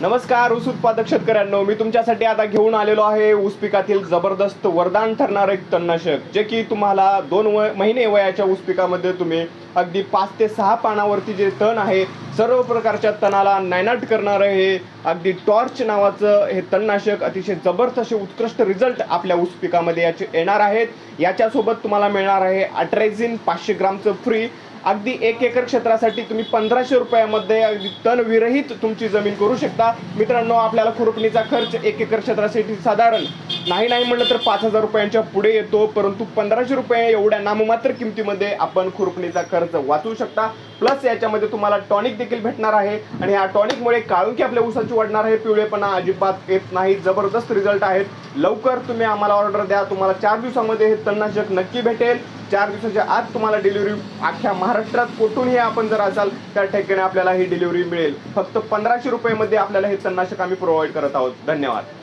नमस्कार ऊस उत्पादक शेतकऱ्यांनो मी तुमच्यासाठी आता घेऊन आलेलो आहे ऊस पिकातील जबरदस्त वरदान ठरणारं एक तणनाशक जे की तुम्हाला दोन वय महिने वयाच्या ऊस पिकामध्ये तुम्ही अगदी पाच ते सहा पानावरती जे तण आहे सर्व प्रकारच्या तणाला नायनाट करणारं हे अगदी टॉर्च नावाचं हे तणनाशक अतिशय जबरदस्त असे उत्कृष्ट रिझल्ट आपल्या ऊस पिकामध्ये याचे येणार आहेत. याच्यासोबत तुम्हाला मिळणार आहे अट्रेझिन पाचशे ग्रामचं फ्री अगदी एक एकर क्षेत्रासाठी तुम्ही पंधराशे रुपयामध्ये अगदी तण विरहित तुमची जमीन करू शकता. मित्रांनो आपल्याला खुरपणीचा खर्च एक एकर क्षेत्रासाठी साधारण नाही नाही म्हणलं तर पाच हजार रुपयांच्या पुढे येतो परंतु पंधराशे रुपये एवढ्या नाममात्र किमतीमध्ये आपण खुरपणीचा खर्च वाचवू शकता. प्लस याच्यामध्ये तुम्हाला टॉनिक देखील भेटणार आहे आणि ह्या टॉनिकमुळे काळुंकी आपल्या ऊसाची वाढणार आहे पिवळेपणा अजिबात येत नाही. जबरदस्त रिझल्ट आहेत. लवकर तुम्ही आम्हाला ऑर्डर द्या. तुम्हाला चार दिवसामध्ये हे तणनाशक नक्की भेटेल. चार दिवसाच्या आत तुम्हाला डिलिव्हरी अख्ख्या महाराष्ट्रात कुठूनही आपण जर असाल त्या ठिकाणी आपल्याला ही डिलिव्हरी मिळेल. फक्त पंधराशे रुपयामध्ये आपल्याला हे तणनाशक आम्ही प्रोव्हाइड करत आहोत. धन्यवाद.